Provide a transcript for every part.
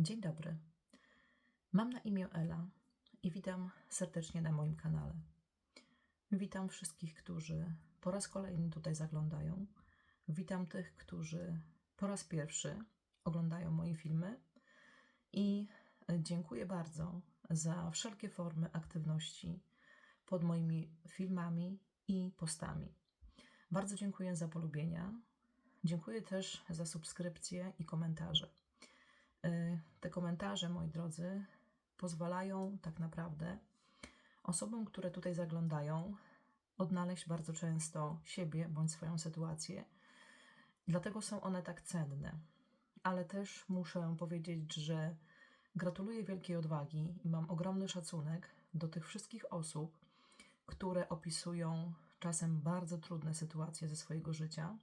Dzień dobry. Mam na imię Ela i witam serdecznie na moim kanale. Witam wszystkich, którzy po raz kolejny tutaj zaglądają. Witam tych, którzy po raz pierwszy oglądają moje filmy i dziękuję bardzo za wszelkie formy aktywności pod moimi filmami i postami. Bardzo dziękuję za polubienia. Dziękuję też za subskrypcje i komentarze. Y, Te komentarze, moi drodzy, pozwalają tak naprawdę osobom, które tutaj zaglądają, odnaleźć bardzo często siebie bądź swoją sytuację. Dlatego są one tak cenne. Ale też muszę powiedzieć, że gratuluję wielkiej odwagi i mam ogromny szacunek do tych wszystkich osób, które opisują czasem bardzo trudne sytuacje ze swojego życia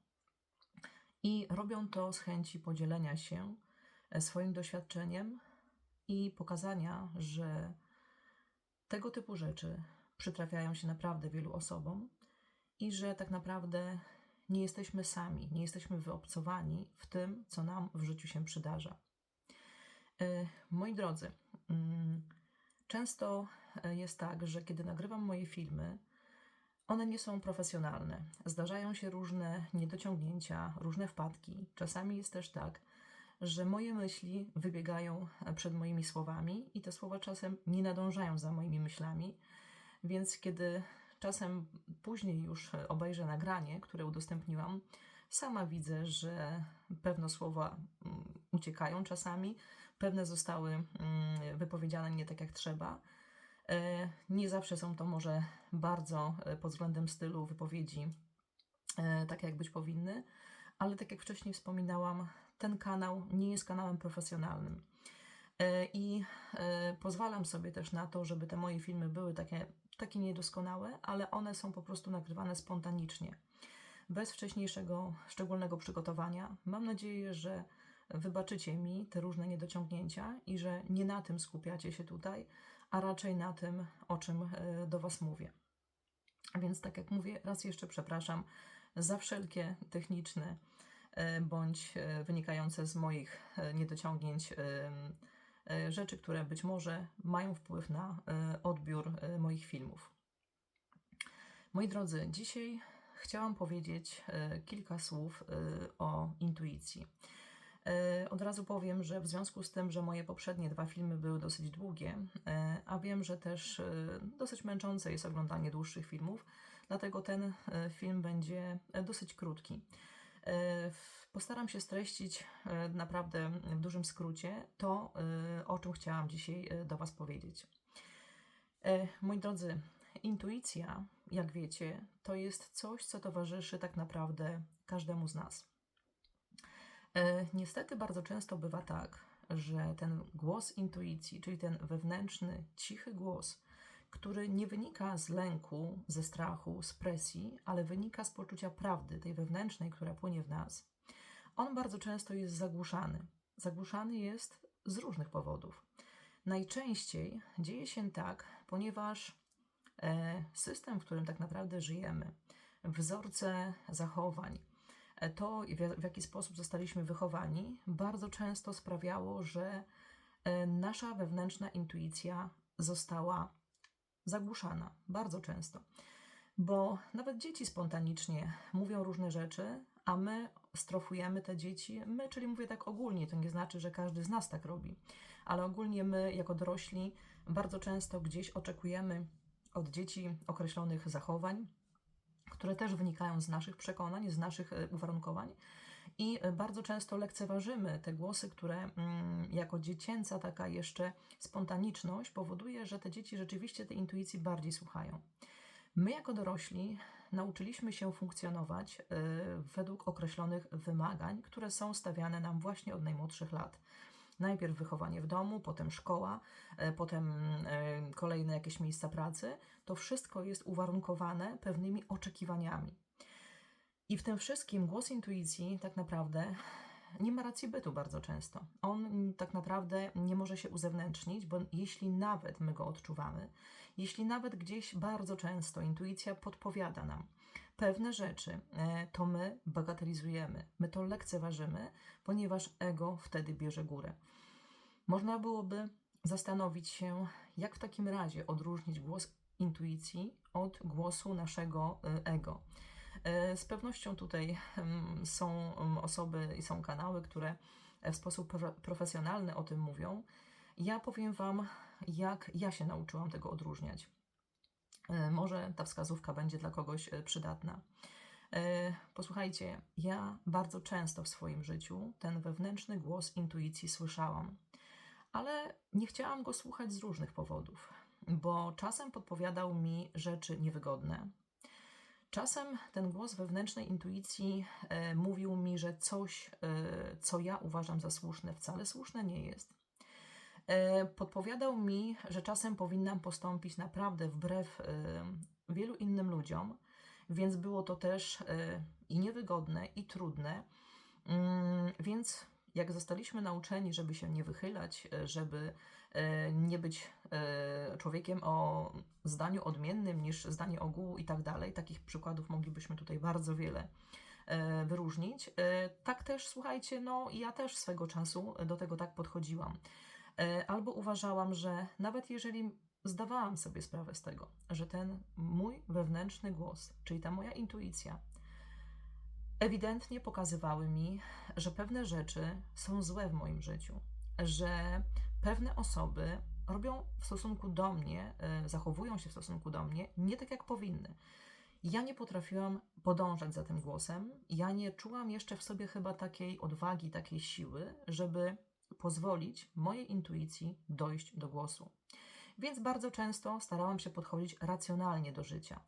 i robią to z chęci podzielenia się swoim doświadczeniem i pokazania, że tego typu rzeczy przytrafiają się naprawdę wielu osobom i że tak naprawdę nie jesteśmy sami, nie jesteśmy wyobcowani w tym, co nam w życiu się przydarza. E, Moi drodzy, mm, często e, jest tak, że kiedy nagrywam moje filmy, one nie są profesjonalne. Zdarzają się różne niedociągnięcia, różne wpadki. Czasami jest też tak, że moje myśli wybiegają przed moimi słowami i te słowa czasem nie nadążają za moimi myślami. Więc kiedy czasem później już obejrzę nagranie, które udostępniłam, sama widzę, że pewne słowa mm, uciekają czasami, pewne zostały mm, wypowiedziane nie tak jak trzeba. E, Nie zawsze są to może bardzo e, pod względem stylu wypowiedzi e, tak, jak być powinny, ale tak jak wcześniej wspominałam, ten kanał nie jest kanałem profesjonalnym. E, I e, pozwalam sobie też na to, żeby te moje filmy były takie, takie niedoskonałe, ale one są po prostu nagrywane spontanicznie, bez wcześniejszego szczególnego przygotowania. Mam nadzieję, że wybaczycie mi te różne niedociągnięcia i że nie na tym skupiacie się tutaj, a raczej na tym, o czym e, do Was mówię. Więc, tak jak mówię, raz jeszcze przepraszam za wszelkie techniczne bądź e, wynikające z moich e, niedociągnięć e, e, rzeczy, które być może mają wpływ na e, odbiór e, moich filmów. Moi drodzy, dzisiaj chciałam powiedzieć e, kilka słów e, o intuicji. E, Od razu powiem, że w związku z tym, że moje poprzednie dwa filmy były dosyć długie, e, a wiem, że też e, dosyć męczące jest oglądanie dłuższych filmów, dlatego ten e, film będzie e, dosyć krótki. E, Postaram się streścić e, naprawdę w dużym skrócie to, e, o czym chciałam dzisiaj do Was powiedzieć. Moi drodzy, intuicja, jak wiecie, to jest coś, co towarzyszy tak naprawdę każdemu z nas. Niestety bardzo często bywa tak, że ten głos intuicji, czyli ten wewnętrzny, cichy głos, który nie wynika z lęku, ze strachu, z presji, ale wynika z poczucia prawdy, tej wewnętrznej, która płynie w nas, on bardzo często jest zagłuszany. Zagłuszany jest z różnych powodów. Najczęściej dzieje się tak, ponieważ e, system, w którym tak naprawdę żyjemy, wzorce zachowań, e, to w, jaki sposób zostaliśmy wychowani, bardzo często sprawiało, że e, nasza wewnętrzna intuicja została zagłuszana. Bardzo często. Bo nawet dzieci spontanicznie mówią różne rzeczy, a my strofujemy te dzieci. My, czyli mówię tak ogólnie, to nie znaczy, że każdy z nas tak robi, ale ogólnie my, jako dorośli, bardzo często gdzieś oczekujemy od dzieci określonych zachowań, które też wynikają z naszych przekonań, z naszych e, uwarunkowań. I e, bardzo często lekceważymy te głosy, które mm, jako dziecięca taka jeszcze spontaniczność powoduje, że te dzieci rzeczywiście tej intuicji bardziej słuchają. My, jako dorośli, nauczyliśmy się funkcjonować e, według określonych wymagań, które są stawiane nam właśnie od najmłodszych lat. Najpierw wychowanie w domu, potem szkoła, e, potem kolejne jakieś miejsca pracy. To wszystko jest uwarunkowane pewnymi oczekiwaniami. I w tym wszystkim głos intuicji tak naprawdę nie ma racji bytu bardzo często. On tak naprawdę nie może się uzewnętrznić, bo jeśli nawet my go odczuwamy, jeśli nawet gdzieś bardzo często intuicja podpowiada nam pewne rzeczy, e, to my bagatelizujemy, my to lekceważymy, ponieważ ego wtedy bierze górę. Można byłoby zastanowić się, jak w takim razie odróżnić głos intuicji od głosu naszego y, ego. Y, Z pewnością tutaj są osoby i są kanały, które w sposób pro- profesjonalny o tym mówią. Ja powiem Wam, jak ja się nauczyłam tego odróżniać. Y, Może ta wskazówka będzie dla kogoś y, przydatna. E, Posłuchajcie, ja bardzo często w swoim życiu ten wewnętrzny głos intuicji słyszałam, ale nie chciałam go słuchać z różnych powodów, bo czasem podpowiadał mi rzeczy niewygodne. Czasem ten głos wewnętrznej intuicji e, mówił mi, że coś, e, co ja uważam za słuszne, wcale słuszne nie jest. E, podpowiadał mi, że czasem powinnam postąpić naprawdę wbrew e, wielu innym ludziom, więc było to też e, i niewygodne, i trudne. Mm, Więc jak zostaliśmy nauczeni, żeby się nie wychylać, e, żeby e, nie być e, człowiekiem o zdaniu odmiennym niż zdanie ogółu i tak dalej, takich przykładów moglibyśmy tutaj bardzo wiele wyróżnić. Tak też, słuchajcie, no ja też swego czasu do tego tak podchodziłam. Albo uważałam, że nawet jeżeli zdawałam sobie sprawę z tego, że ten mój wewnętrzny głos, czyli ta moja intuicja, ewidentnie pokazywały mi, że pewne rzeczy są złe w moim życiu, że pewne osoby robią w stosunku do mnie, e, zachowują się w stosunku do mnie nie tak, jak powinny. Ja nie potrafiłam podążać za tym głosem, ja nie czułam jeszcze w sobie chyba takiej odwagi, takiej siły, żeby pozwolić mojej intuicji dojść do głosu. Więc bardzo często starałam się podchodzić racjonalnie do życia.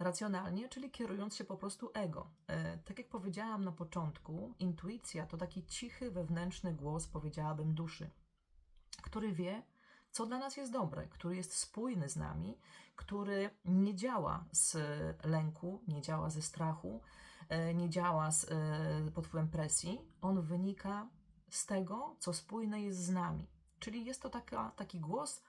Racjonalnie, czyli kierując się po prostu ego. E, tak jak powiedziałam na początku, intuicja to taki cichy, wewnętrzny głos, powiedziałabym, duszy, który wie, co dla nas jest dobre, który jest spójny z nami, który nie działa z lęku, nie działa ze strachu, e, nie działa z, e, pod wpływem presji. On wynika z tego, co spójne jest z nami. Czyli jest to taka, taki głos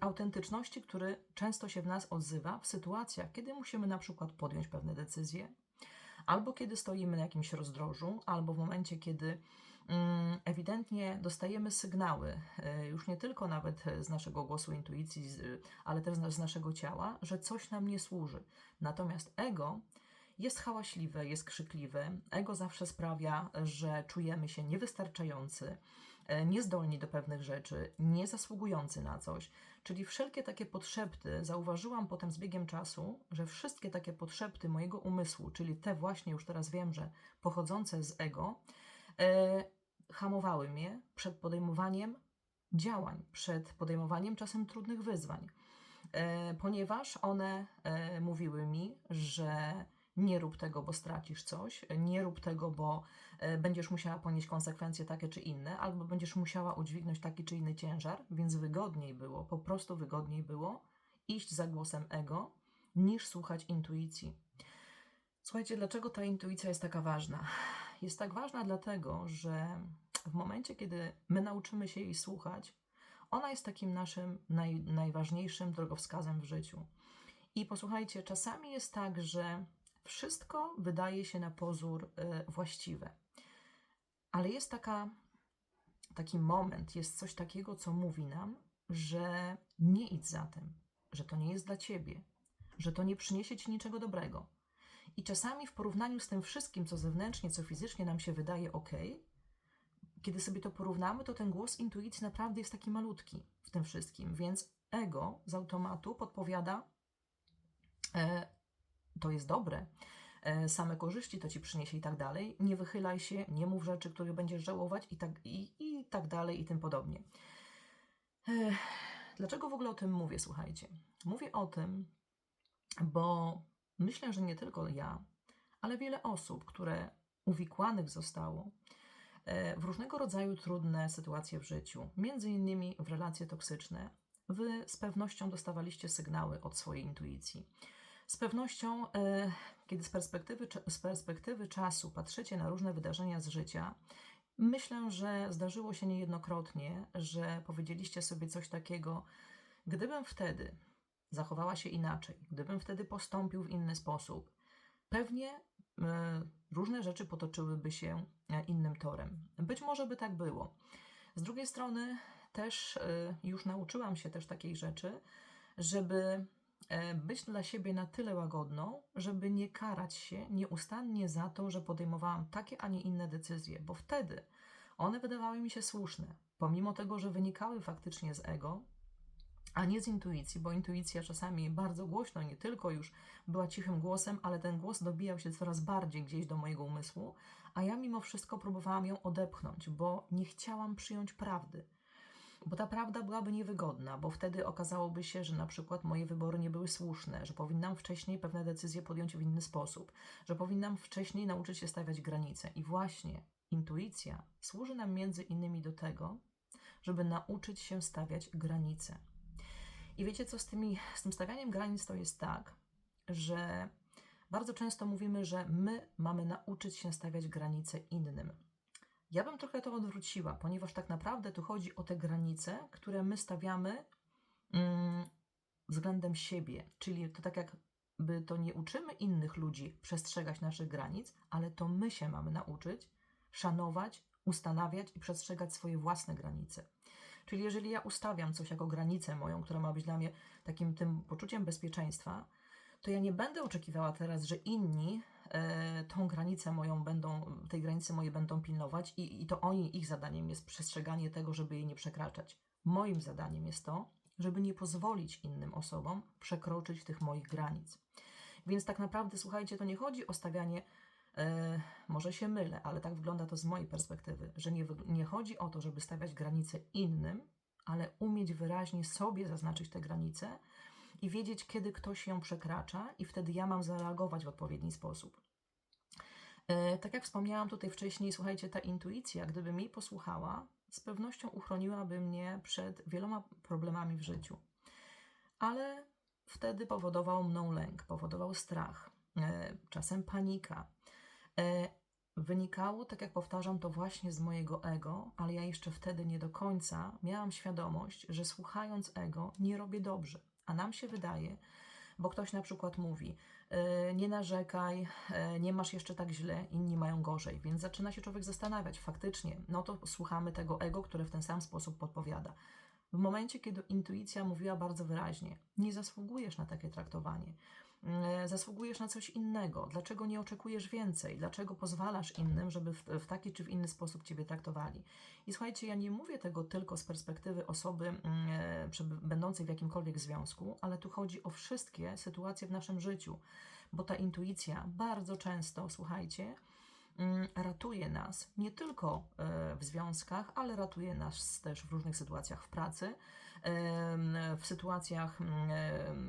autentyczności, który często się w nas odzywa w sytuacjach, kiedy musimy na przykład podjąć pewne decyzje, albo kiedy stoimy na jakimś rozdrożu, albo w momencie, kiedy mm, ewidentnie dostajemy sygnały, e, już nie tylko nawet z naszego głosu intuicji, ale też z naszego ciała, że coś nam nie służy. Natomiast ego jest hałaśliwe, jest krzykliwe. Ego zawsze sprawia, że czujemy się niewystarczający, niezdolni do pewnych rzeczy, nie zasługujący na coś. Czyli wszelkie takie podszepty, zauważyłam potem z biegiem czasu, że wszystkie takie podszepty mojego umysłu, czyli te właśnie już teraz wiem, że pochodzące z ego, e, hamowały mnie przed podejmowaniem działań, przed podejmowaniem czasem trudnych wyzwań, e, ponieważ one e, mówiły mi, że nie rób tego, bo stracisz coś, nie rób tego, bo e, będziesz musiała ponieść konsekwencje takie czy inne, albo będziesz musiała udźwignąć taki czy inny ciężar, więc wygodniej było, po prostu wygodniej było iść za głosem ego, niż słuchać intuicji. Słuchajcie, dlaczego ta intuicja jest taka ważna? Jest tak ważna dlatego, że w momencie, kiedy my nauczymy się jej słuchać, ona jest takim naszym naj, najważniejszym drogowskazem w życiu. I posłuchajcie, czasami jest tak, że wszystko wydaje się na pozór e, właściwe, ale jest taka, taki moment, jest coś takiego, co mówi nam, że nie idź za tym, że to nie jest dla ciebie, że to nie przyniesie ci niczego dobrego. I czasami w porównaniu z tym wszystkim, co zewnętrznie, co fizycznie nam się wydaje ok, kiedy sobie to porównamy, to ten głos intuicji naprawdę jest taki malutki w tym wszystkim, więc ego z automatu podpowiada, e, to jest dobre, same korzyści to ci przyniesie i tak dalej, nie wychylaj się, nie mów rzeczy, których będziesz żałować i tak, i, i tak dalej i tym podobnie. Ech, Dlaczego w ogóle o tym mówię, słuchajcie? Mówię o tym, bo myślę, że nie tylko ja, ale wiele osób, które uwikłanych zostało e, w różnego rodzaju trudne sytuacje w życiu, między innymi w relacje toksyczne, wy z pewnością dostawaliście sygnały od swojej intuicji. Z pewnością, e, kiedy z perspektywy, z perspektywy czasu patrzycie na różne wydarzenia z życia, myślę, że zdarzyło się niejednokrotnie, że powiedzieliście sobie coś takiego, gdybym wtedy zachowała się inaczej, gdybym wtedy postąpił w inny sposób, pewnie e, różne rzeczy potoczyłyby się e, innym torem. Być może by tak było. Z drugiej strony, też e, już nauczyłam się też takiej rzeczy, żeby być dla siebie na tyle łagodną, żeby nie karać się nieustannie za to, że podejmowałam takie, a nie inne decyzje, bo wtedy one wydawały mi się słuszne, pomimo tego, że wynikały faktycznie z ego, a nie z intuicji, bo intuicja czasami bardzo głośno, nie tylko już była cichym głosem, ale ten głos dobijał się coraz bardziej gdzieś do mojego umysłu, a ja mimo wszystko próbowałam ją odepchnąć, bo nie chciałam przyjąć prawdy. Bo ta prawda byłaby niewygodna, bo wtedy okazałoby się, że na przykład moje wybory nie były słuszne, że powinnam wcześniej pewne decyzje podjąć w inny sposób, że powinnam wcześniej nauczyć się stawiać granice. I właśnie intuicja służy nam między innymi do tego, żeby nauczyć się stawiać granice. I wiecie co, z, tymi, z tym stawianiem granic to jest tak, że bardzo często mówimy, że my mamy nauczyć się stawiać granice innym. Ja bym trochę to odwróciła, ponieważ tak naprawdę tu chodzi o te granice, które my stawiamy mm, względem siebie. Czyli to tak jakby to nie uczymy innych ludzi przestrzegać naszych granic, ale to my się mamy nauczyć szanować, ustanawiać i przestrzegać swoje własne granice. Czyli jeżeli ja ustawiam coś jako granicę moją, która ma być dla mnie takim tym poczuciem bezpieczeństwa, to ja nie będę oczekiwała teraz, że inni tą granicę moją będą, tej granicy mojej będą pilnować i, i to oni, ich zadaniem jest przestrzeganie tego, żeby jej nie przekraczać. Moim zadaniem jest to, żeby nie pozwolić innym osobom przekroczyć tych moich granic. Więc tak naprawdę, słuchajcie, to nie chodzi o stawianie E, może się mylę, ale tak wygląda to z mojej perspektywy, że nie, nie chodzi o to, żeby stawiać granice innym, ale umieć wyraźnie sobie zaznaczyć te granice i wiedzieć, kiedy ktoś ją przekracza, i wtedy ja mam zareagować w odpowiedni sposób. E, tak jak wspomniałam tutaj wcześniej, słuchajcie, ta intuicja, gdyby mi posłuchała, z pewnością uchroniłaby mnie przed wieloma problemami w życiu. Ale wtedy powodował mną lęk, powodował strach, e, czasem panika, E, wynikało, tak jak powtarzam, to właśnie z mojego ego, ale ja jeszcze wtedy nie do końca miałam świadomość, że słuchając ego nie robię dobrze. A nam się wydaje, bo ktoś na przykład mówi, e, nie narzekaj, e, nie masz jeszcze tak źle, inni mają gorzej, więc zaczyna się człowiek zastanawiać, faktycznie, no to słuchamy tego ego, które w ten sam sposób podpowiada. W momencie, kiedy intuicja mówiła bardzo wyraźnie, nie zasługujesz na takie traktowanie, zasługujesz na coś innego, dlaczego nie oczekujesz więcej, dlaczego pozwalasz innym, żeby w, w, taki czy w inny sposób ciebie traktowali. I słuchajcie, ja nie mówię tego tylko z perspektywy osoby mm, e, będącej w jakimkolwiek związku, ale tu chodzi o wszystkie sytuacje w naszym życiu, bo ta intuicja bardzo często, słuchajcie, mm, ratuje nas nie tylko e, w związkach, ale ratuje nas też w różnych sytuacjach w pracy, w sytuacjach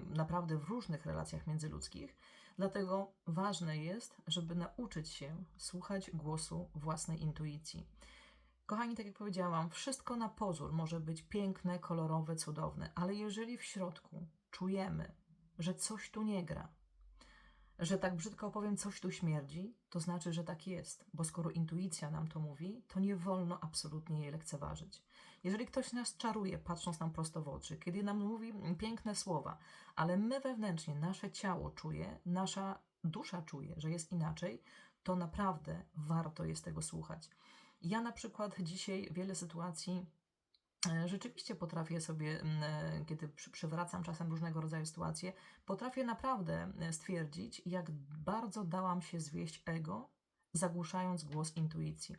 naprawdę w różnych relacjach międzyludzkich. Dlatego ważne jest, żeby nauczyć się słuchać głosu własnej intuicji. Kochani, tak jak powiedziałam, wszystko na pozór może być piękne, kolorowe, cudowne, ale jeżeli w środku czujemy, że coś tu nie gra, że tak brzydko powiem, coś tu śmierdzi, to znaczy, że tak jest, bo skoro intuicja nam to mówi, to nie wolno absolutnie jej lekceważyć. Jeżeli ktoś nas czaruje, patrząc nam prosto w oczy, kiedy nam mówi piękne słowa, ale my wewnętrznie, nasze ciało czuje, nasza dusza czuje, że jest inaczej, to naprawdę warto jest tego słuchać. Ja na przykład dzisiaj wiele sytuacji e, Rzeczywiście potrafię sobie, e, kiedy przewracam czasem różnego rodzaju sytuacje, potrafię naprawdę e, stwierdzić, jak bardzo dałam się zwieść ego, zagłuszając głos intuicji.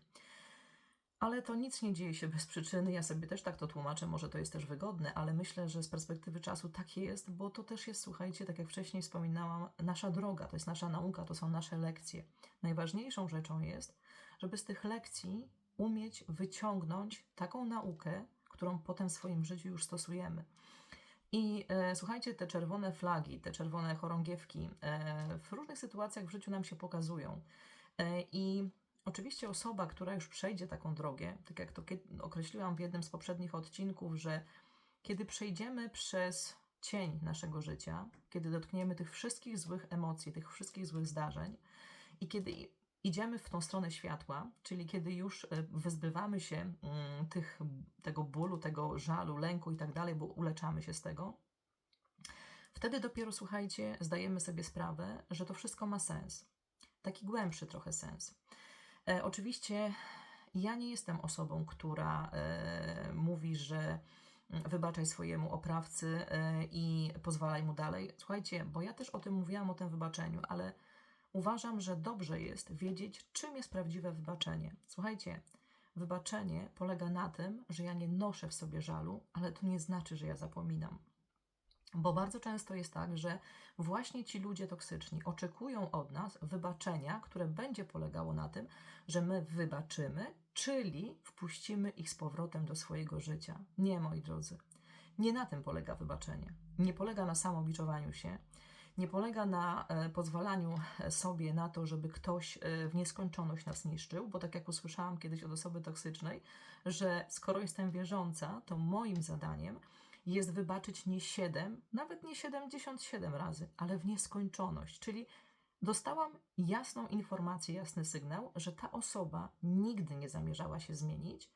Ale to nic nie dzieje się bez przyczyny. Ja sobie też tak to tłumaczę, może to jest też wygodne, ale myślę, że z perspektywy czasu tak jest, bo to też jest, słuchajcie, tak jak wcześniej wspominałam, nasza droga, to jest nasza nauka, to są nasze lekcje. Najważniejszą rzeczą jest, żeby z tych lekcji umieć wyciągnąć taką naukę, którą potem w swoim życiu już stosujemy. I e, słuchajcie, te czerwone flagi, te czerwone chorągiewki e, w różnych sytuacjach w życiu nam się pokazują. E, I Oczywiście osoba, która już przejdzie taką drogę, tak jak to określiłam w jednym z poprzednich odcinków, że kiedy przejdziemy przez cień naszego życia, kiedy dotkniemy tych wszystkich złych emocji, tych wszystkich złych zdarzeń i kiedy idziemy w tą stronę światła, czyli kiedy już e, wyzbywamy się mm, tych, tego bólu, tego żalu, lęku i tak dalej, bo uleczamy się z tego, wtedy dopiero, słuchajcie, zdajemy sobie sprawę, że to wszystko ma sens. Taki głębszy trochę sens. E, oczywiście ja nie jestem osobą, która e, mówi że mm, wybaczaj swojemu oprawcy e, i pozwalaj mu dalej. Słuchajcie, bo ja też o tym mówiłam, o tym wybaczeniu, ale uważam, że dobrze jest wiedzieć, czym jest prawdziwe wybaczenie. Słuchajcie, wybaczenie polega na tym, że ja nie noszę w sobie żalu, ale to nie znaczy, że ja zapominam. Bo bardzo często jest tak, że właśnie ci ludzie toksyczni oczekują od nas wybaczenia, które będzie polegało na tym, że my wybaczymy, czyli wpuścimy ich z powrotem do swojego życia. Nie, moi drodzy. Nie na tym polega wybaczenie. Nie polega na samobiczowaniu się, nie polega na e, pozwalaniu sobie na to, żeby ktoś e, w nieskończoność nas niszczył, bo tak jak usłyszałam kiedyś od osoby toksycznej, że skoro jestem wierząca, to moim zadaniem jest wybaczyć nie 7, nawet nie 77 razy, ale w nieskończoność. Czyli dostałam jasną informację, jasny sygnał, że ta osoba nigdy nie zamierzała się zmienić.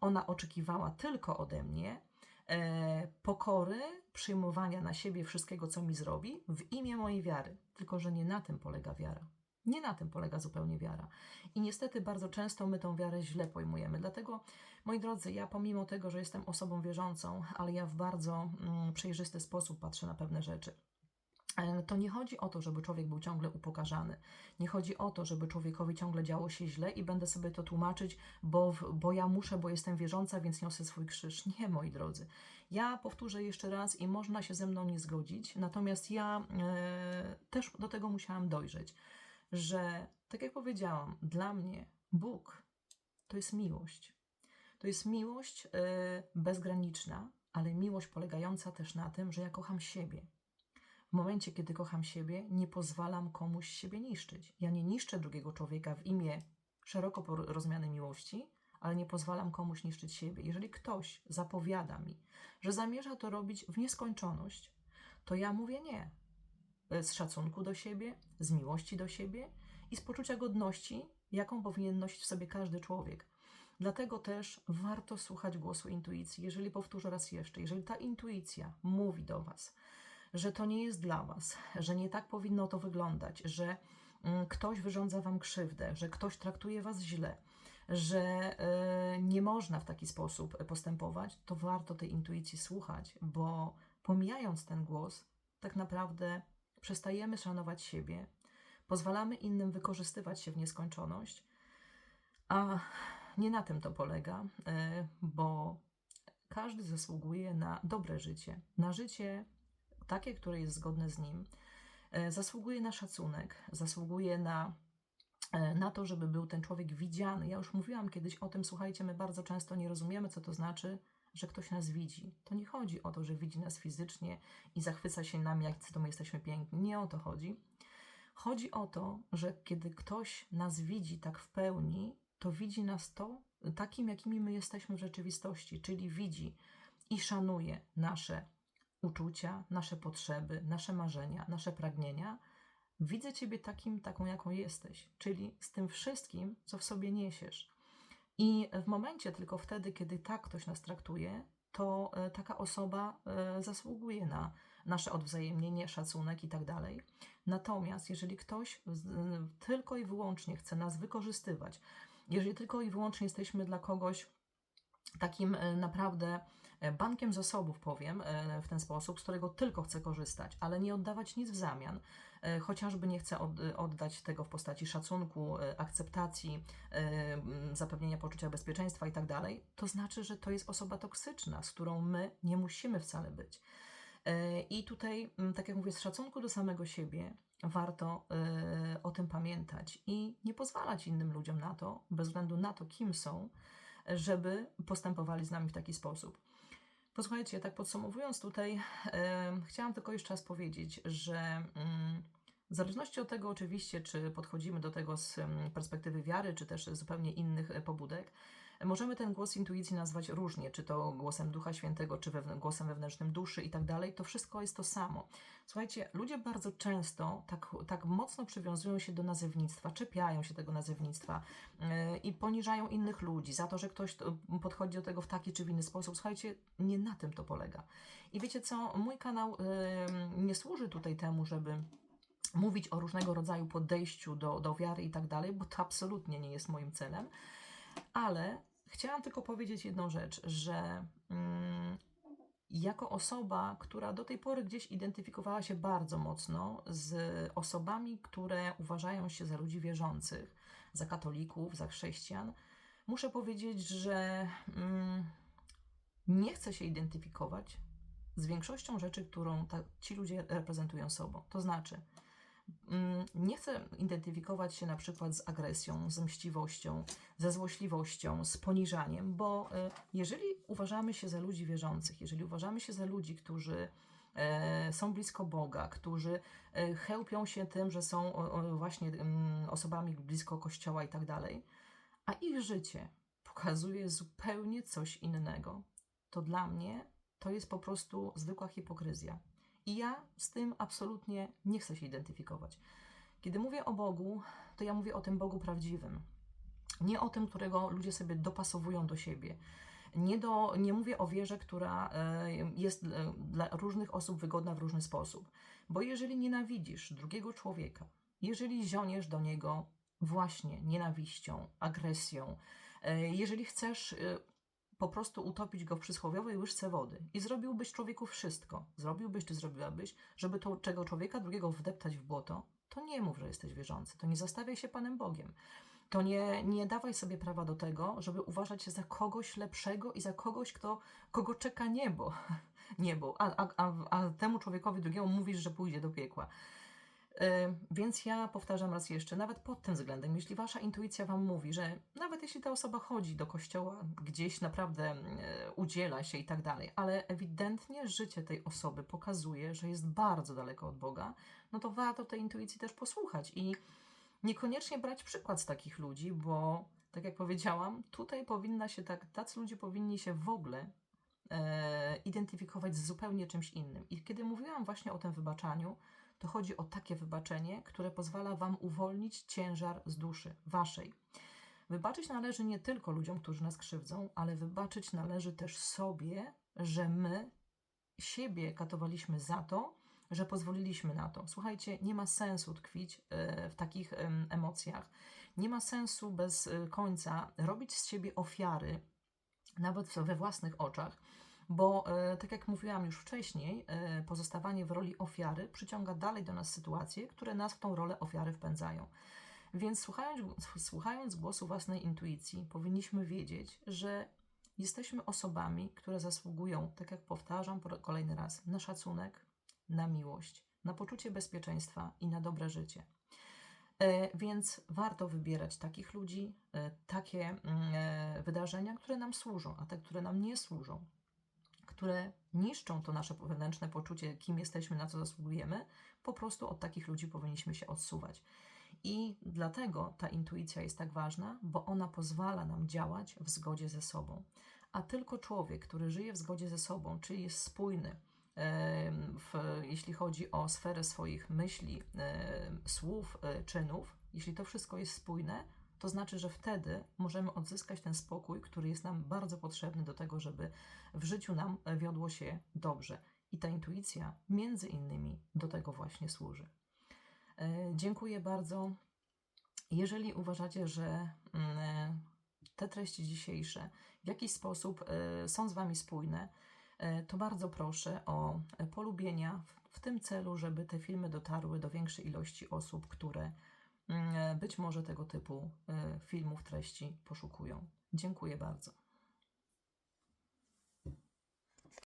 Ona oczekiwała tylko ode mnie e, pokory, przyjmowania na siebie wszystkiego, co mi zrobi, w imię mojej wiary. Tylko, że nie na tym polega wiara. Nie na tym polega zupełnie wiara. I niestety bardzo często my tą wiarę źle pojmujemy. Dlatego, moi drodzy, ja pomimo tego, że jestem osobą wierzącą, ale ja w bardzo mm, przejrzysty sposób patrzę na pewne rzeczy. E, To nie chodzi o to, żeby człowiek był ciągle upokarzany. Nie chodzi o to, żeby człowiekowi ciągle działo się źle i będę sobie to tłumaczyć, bo, bo ja muszę, bo jestem wierząca, więc niosę swój krzyż. Nie, moi drodzy. Ja powtórzę jeszcze raz i można się ze mną nie zgodzić, natomiast ja e, też do tego musiałam dojrzeć, że tak jak powiedziałam, dla mnie Bóg to jest miłość. To jest miłość e, bezgraniczna, ale miłość polegająca też na tym, że ja kocham siebie. W momencie, kiedy kocham siebie, nie pozwalam komuś siebie niszczyć. Ja nie niszczę drugiego człowieka w imię szeroko rozumianej miłości, ale nie pozwalam komuś niszczyć siebie. Jeżeli ktoś zapowiada mi, że zamierza to robić w nieskończoność, to ja mówię nie. Z szacunku do siebie, z miłości do siebie i z poczucia godności, jaką powinien nosić w sobie każdy człowiek. Dlatego też warto słuchać głosu intuicji. Jeżeli powtórzę raz jeszcze, jeżeli ta intuicja mówi do Was, że to nie jest dla Was, że nie tak powinno to wyglądać, że mm, ktoś wyrządza Wam krzywdę, że ktoś traktuje Was źle, że e, nie można w taki sposób postępować, to warto tej intuicji słuchać, bo pomijając ten głos, tak naprawdę przestajemy szanować siebie, pozwalamy innym wykorzystywać się w nieskończoność, a nie na tym to polega, e, bo każdy zasługuje na dobre życie, na życie takie, które jest zgodne z nim, e, zasługuje na szacunek, zasługuje na, e, na to, żeby był ten człowiek widziany. Ja już mówiłam kiedyś o tym, słuchajcie, my bardzo często nie rozumiemy, co to znaczy, że ktoś nas widzi. To nie chodzi o to, że widzi nas fizycznie i zachwyca się nami, jak to my jesteśmy piękni. Nie o to chodzi. Chodzi o to, że kiedy ktoś nas widzi tak w pełni, to widzi nas to takim, jakimi my jesteśmy w rzeczywistości, czyli widzi i szanuje nasze uczucia, nasze potrzeby, nasze marzenia, nasze pragnienia. Widzę Ciebie takim, taką, jaką jesteś, czyli z tym wszystkim, co w sobie niesiesz. I w momencie tylko wtedy, kiedy tak ktoś nas traktuje, to e, taka osoba e, zasługuje na nasze odwzajemnienie, szacunek i tak dalej. Natomiast jeżeli ktoś e, tylko i wyłącznie chce nas wykorzystywać, jeżeli tylko i wyłącznie jesteśmy dla kogoś takim naprawdę bankiem zasobów, powiem e, w ten sposób, z którego tylko chce korzystać, ale nie oddawać nic w zamian, e, chociażby nie chce od, oddać tego w postaci szacunku, e, akceptacji, e, zapewnienia poczucia bezpieczeństwa i tak to znaczy, że to jest osoba toksyczna, z którą my nie musimy wcale być. E, I tutaj, tak jak mówię, z szacunku do samego siebie warto e, o tym pamiętać i nie pozwalać innym ludziom na to, bez względu na to, kim są, żeby postępowali z nami w taki sposób. Posłuchajcie, tak podsumowując tutaj, e, chciałam tylko jeszcze raz powiedzieć, że mm, w zależności od tego oczywiście, czy podchodzimy do tego z perspektywy wiary, czy też zupełnie innych e, pobudek, możemy ten głos intuicji nazwać różnie, czy to głosem Ducha Świętego, czy wewn- głosem wewnętrznym duszy i tak dalej. To wszystko jest to samo. Słuchajcie, ludzie bardzo często tak, tak mocno przywiązują się do nazewnictwa, czepiają się tego nazewnictwa yy, i poniżają innych ludzi za to, że ktoś to- podchodzi do tego w taki czy w inny sposób. Słuchajcie, nie na tym to polega. I wiecie co, mój kanał yy, nie służy tutaj temu, żeby mówić o różnego rodzaju podejściu do, do wiary i tak dalej, bo to absolutnie nie jest moim celem, ale chciałam tylko powiedzieć jedną rzecz, że mm, jako osoba, która do tej pory gdzieś identyfikowała się bardzo mocno z osobami, które uważają się za ludzi wierzących, za katolików, za chrześcijan, muszę powiedzieć, że mm, nie chcę się identyfikować z większością rzeczy, którą ta, ci ludzie reprezentują sobą. To znaczy, nie chcę identyfikować się na przykład z agresją, z mściwością, ze złośliwością, z poniżaniem, bo y, jeżeli uważamy się za ludzi wierzących, jeżeli uważamy się za ludzi, którzy e, są blisko Boga, którzy e, chełpią się tym, że są właśnie mm, osobami blisko Kościoła i tak dalej, a ich życie pokazuje zupełnie coś innego, to dla mnie to jest po prostu zwykła hipokryzja. I ja z tym absolutnie nie chcę się identyfikować. Kiedy mówię o Bogu, to ja mówię o tym Bogu prawdziwym. Nie o tym, którego ludzie sobie dopasowują do siebie. Nie, do, nie mówię o wierze, która e, jest e, dla różnych osób wygodna w różny sposób. Bo jeżeli nienawidzisz drugiego człowieka, jeżeli zioniesz do niego właśnie nienawiścią, agresją, e, jeżeli chcesz po prostu utopić go w przysłowiowej łyżce wody i zrobiłbyś człowieku wszystko, zrobiłbyś czy zrobiłabyś, żeby to, czego człowieka drugiego wdeptać w błoto, to nie mów, że jesteś wierzący, to nie zastawiaj się Panem Bogiem. To nie, nie dawaj sobie prawa do tego, żeby uważać się za kogoś lepszego i za kogoś, kto, kogo czeka niebo. niebo. A, a, a, a temu człowiekowi drugiemu mówisz, że pójdzie do piekła. Więc ja powtarzam raz jeszcze, nawet pod tym względem, jeśli wasza intuicja wam mówi, że nawet jeśli ta osoba chodzi do kościoła, gdzieś naprawdę e, udziela się i tak dalej, ale ewidentnie życie tej osoby pokazuje, że jest bardzo daleko od Boga, no to warto tej intuicji też posłuchać i niekoniecznie brać przykład z takich ludzi, bo tak jak powiedziałam, tutaj powinna się tak, tacy ludzie powinni się w ogóle e, identyfikować z zupełnie czymś innym. I kiedy mówiłam właśnie o tym wybaczaniu, to chodzi o takie wybaczenie, które pozwala Wam uwolnić ciężar z duszy Waszej. Wybaczyć należy nie tylko ludziom, którzy nas krzywdzą, ale wybaczyć należy też sobie, że my siebie katowaliśmy za to, że pozwoliliśmy na to. Słuchajcie, nie ma sensu tkwić e, w takich emocjach. Nie ma sensu bez e, końca robić z siebie ofiary, nawet we własnych oczach, bo e, tak jak mówiłam już wcześniej, e, pozostawanie w roli ofiary przyciąga dalej do nas sytuacje, które nas w tą rolę ofiary wpędzają. Więc słuchając, słuchając głosu własnej intuicji, powinniśmy wiedzieć, że jesteśmy osobami, które zasługują, tak jak powtarzam po kolejny raz, na szacunek, na miłość, na poczucie bezpieczeństwa i na dobre życie. E, więc warto wybierać takich ludzi, takie mm, wydarzenia, które nam służą, a te, które nam nie służą, które niszczą to nasze wewnętrzne poczucie, kim jesteśmy, na co zasługujemy, po prostu od takich ludzi powinniśmy się odsuwać. I dlatego ta intuicja jest tak ważna, bo ona pozwala nam działać w zgodzie ze sobą. A tylko człowiek, który żyje w zgodzie ze sobą, czyli jest spójny, w, jeśli chodzi o sferę swoich myśli, słów, e, czynów, jeśli to wszystko jest spójne, to znaczy, że wtedy możemy odzyskać ten spokój, który jest nam bardzo potrzebny do tego, żeby w życiu nam wiodło się dobrze. I ta intuicja między innymi do tego właśnie służy. E, dziękuję bardzo. Jeżeli uważacie, że mm, te treści dzisiejsze w jakiś sposób e, są z Wami spójne, e, to bardzo proszę o polubienia w tym celu, żeby te filmy dotarły do większej ilości osób, które być może tego typu y, filmów, treści poszukują. Dziękuję bardzo.